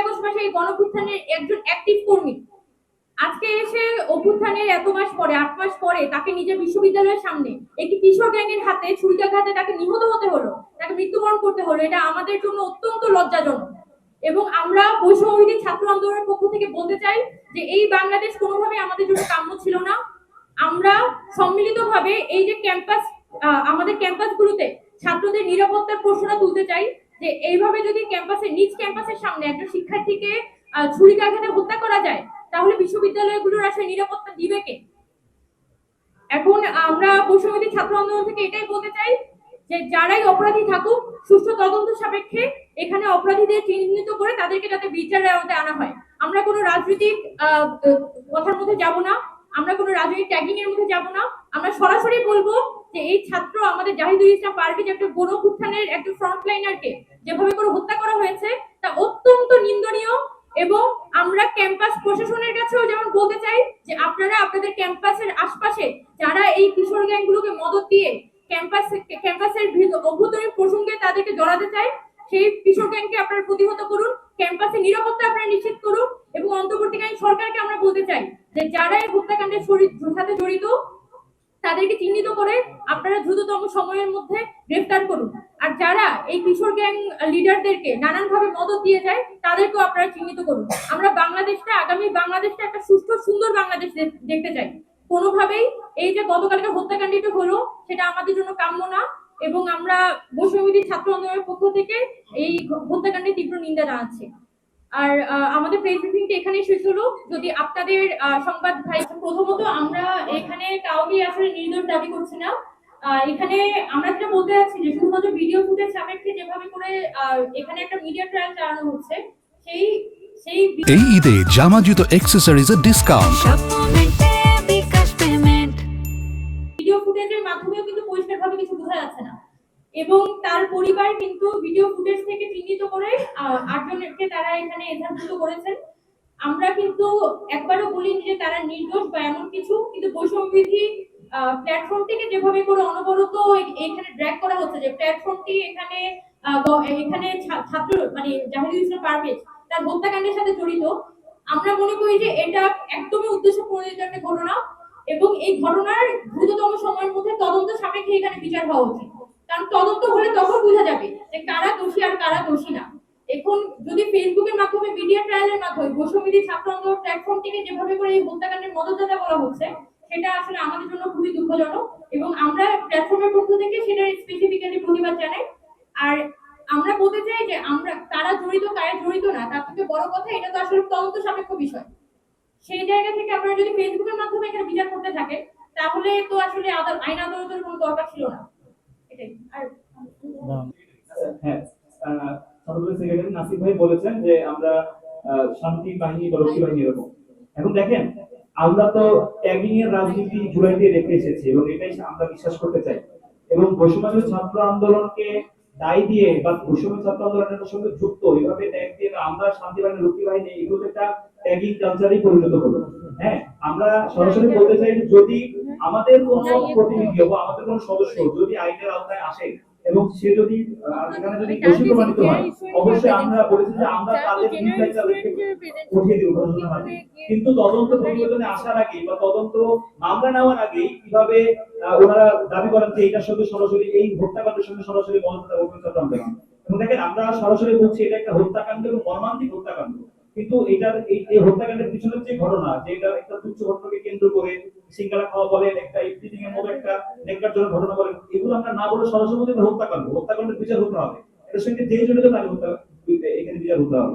August মাসে এই গণপুত্থানের একজন অ্যাক্টিভ কর্মী। আজকে এসে অভ্যুত্থানের এত মাস পরে, আট মাস পরে তাকে নিজের বিশ্ববিদ্যালয়ের সামনে একটি কিশোর গ্যাংয়ের হাতে ছুরিকাঘাতে তাকে নিহত হতে হলো, তাকে মৃত্যুবরণ করতে হলো, এটা আমাদের জন্য অত্যন্ত লজ্জাজনক। এবং আমরা বৈষম্যবিধি ছাত্র আন্দোলনের পক্ষ থেকে বলতে চাই যে এই বাংলাদেশ কোনোভাবে আমাদের জন্য কাম্য ছিল না। আমরা সম্মিলিতভাবে এই যে ক্যাম্পাস আমাদের ক্যাম্পাসগুলোতে ছাত্রদের নিরাপত্তার প্রশ্ন তুলতে চাই যে এইভাবে যদি ক্যাম্পাসে, নিজ ক্যাম্পাসের সামনে একটা শিক্ষার্থীকে ছুরিকাঘাতে হত্যা করা যায়, তাহলে বিশ্ববিদ্যালয়গুলোর আসলে নিরাপত্তা দিবে কে? এখন আমরা বৈষম্যবিধি ছাত্র আন্দোলন থেকে এটাই বলতে চাই যে যারাই অপরাধী থাকুক, সুষ্ঠু তদন্ত সাপেক্ষে এখানে অপরাধীদের চিহ্নিত করে তাদেরকে যাতে বিচারের আওতায় আনা হয়। আমরা কোনো রাজনৈতিক কথার মধ্যে যাব না, আমরা কোনো রাজনৈতিক ট্যাগিং এর মধ্যে যাব না, আমরা সরাসরি বলব যে এই ছাত্র আমাদের জাহিদুল ইসলাম যে একটা গণ উত্থানের একটা ফ্রন্ট লাইনারকে যেভাবে করে হত্যা করা হয়েছে, তা অত্যন্ত নিন্দনীয় এবং আমরা ক্যাম্পাস প্রশাসনের কাছেও যেমন বলতে চাই যে আপনারা আপনাদের ক্যাম্পাসের আশপাশে যারা এই কিশোর গ্যাংগুলোকে মদত দিয়ে ক্যাম্পাস ক্যাম্পাসের অভ্যন্তরীণ প্রসঙ্গে তাদেরকে জড়াতে চায় সেই কিশোর গ্যাংকে আপনারা প্রতিহত করুন ক্যাম্পাসে নিরাপত্তা আপনারা নিশ্চিত করুন এবং অন্তর্বর্তীকালীন সরকারকে আমরা বলতে চাই যে যারা এই হত্যাকাণ্ডের সাথে জড়িত তাদেরকে চিহ্নিত করে আপনারা দ্রুততম সময়ের মধ্যে গ্রেফতার করুন। আর যারা এই কিশোর গ্যাং লিডারদেরকে নানানভাবে মদত দিয়ে যায়, তাদেরকেও আপনারা চিহ্নিত করুন। আমরা বাংলাদেশটা, আগামী বাংলাদেশটা একটা সুস্থ সুন্দর বাংলাদেশ দেখতে চাই। কোনোভাবেই এই যে গতকালকে হত্যাকাণ্ডটি হলো, সেটা আমাদের জন্য কাম্য না এবং আমরা বৈষম্যবিধি ছাত্র আন্দোলনের পক্ষ থেকে এই হত্যাকাণ্ডের তীব্র নিন্দা জানাচ্ছি। আর আমাদের প্রেস ব্রিফিংটা এখানেই শেষ হলো। যদি আপনাদের সংবাদ ভাই প্রথমত আমরা এখানে কাউকে আসলে নির্দোষ দাবি করছি না। এখানে আমরা যেটা বলতে যাচ্ছি যে শুধুমাত্র ভিডিও ফুটেজ সাপেক্ষে যেভাবে করে এখানে একটা মিডিয়া ট্রায়াল চালানো হচ্ছে সেই সেই এই ঈদে জামা জুতো অ্যাক্সেসরিজের ডিসকাউন্ট ভিডিও ফুটেজের মাধ্যমেও কিন্তু পরিষ্কারভাবে কিছু বোঝা যাচ্ছে না। এবং তার পরিবার কিন্তু ভিডিও ফুটেজ থেকে চিহ্নিত করে আটজনকে তারা এখানে এধারভুক্ত করেছেন। আমরা কিন্তু একবারও বলিনি যে তারা নির্দোষ বা এমন কিছু, কিন্তু বৈষম্যবিধি প্ল্যাটফর্ম থেকে যেভাবে করে অনবরত এখানে ড্র্যাগ করা হচ্ছে, যে প্ল্যাটফর্মটি এখানে এখানে ছাত্র মানে জাহিদুল ইসলাম পারভেজ তার হত্যাকাণ্ডের সাথে জড়িত। আমরা মনে করি যে এটা একদমই উদ্দেশ্য প্রণোদিত একটা ঘটনা এবং এই ঘটনার দ্রুততম সময়ের মধ্যে তদন্ত সাপেক্ষে এখানে বিচার হওয়া উচিত। কারণ তদন্ত হলে তখন বোঝা যাবে যে কারা দোষী আর কারা দোষী না। এখন যদি ফেসবুকের মাধ্যমে মিডিয়া ট্রায়ালের মাধ্যমে বৈষম্যবিধি ছাত্র আন্দোলন প্ল্যাটফর্ম থেকে যেভাবে করে এই হত্যাকাণ্ডের মদতদাতা বলা হচ্ছে, সেটা আসলে আমাদের জন্য খুবই দুঃখজনক এবং আমরা প্ল্যাটফর্মের পক্ষ থেকে সেটার স্পেসিফিক্যালি প্রতিবাদ জানাই। আর আমরা বলতে চাই যে আমরা তারা জড়িত, কারা জড়িত না, তার থেকে বড় কথা এটা তো আসলে তদন্ত সাপেক্ষ বিষয়। সেই জায়গা থেকে আপনারা যদি ফেসবুকের মাধ্যমে এখানে বিচার করতে থাকেন, তাহলে তো আসলে আদাল- আইন আদালতের কোনো দরকার ছিল না। হ্যাঁ আহ, সেক্রেটারি নাসির ভাই বলেছেন যে আমরা শান্তি বাহিনী বা রক্ষী বাহিনী এরকম। এখন দেখেন আমরা তো ট্যাগিং এর রাজনীতি জুড়াই দিয়ে রেখে এসেছি এবং এটাই আমরা বিশ্বাস করতে চাই। এবং বৈষম্য ছাত্র আন্দোলনকে দায় দিয়ে বা বৈষম্য ছাত্র আন্দোলনের সঙ্গে যুক্ত এইভাবে ট্যাগ দিয়ে আমরা শান্তি বাহিনী রক্ষী বাহিনী এগুলো একটা ট্যাগিং কালচারই পরিণত হলো হ্যাঁ আমরা সরাসরি বলতে চাই যদি আমাদের কোন প্রতিনিধি বা আমাদের কোন সদস্য যদি আইনের আওতায় আসে এবং সে যদি এখানে যদি দোষী প্রমাণিত হয় অবশ্যই আমরা বলেছি যে আমরা তাদের নির্দায় তাদেরকে দিব। কিন্তু তদন্ত প্রতিবেদনে আসার আগে বা তদন্ত মামলা নেওয়ার আগে কীভাবে ওনারা দাবি করেন যে এটার সঙ্গে সরাসরি এই হত্যাকাণ্ডের সঙ্গে সরাসরি মদতটা এবং দেখেন আমরা সরাসরি বলছি এটা একটা হত্যাকাণ্ড এবং মর্মান্তিক হত্যাকাণ্ড। কিন্তু এটার এই এই হত্যাকাণ্ডের পিছনের যে ঘটনা যে এটা একটা তুচ্ছ ঘটনাকে কেন্দ্র করে সিঙ্গারা খাওয়া বলেন একটা ইফতিজিং এর মতো একটা নেককারজনক ঘটনা বলেন এগুলো আমরা না বলে সরাসরি হত্যাকাণ্ড হত্যাকাণ্ডের বিচার হতে হবে। এটার সঙ্গে যেই জড়িত তাকে হত্যা এখানে বিচার হতে হবে।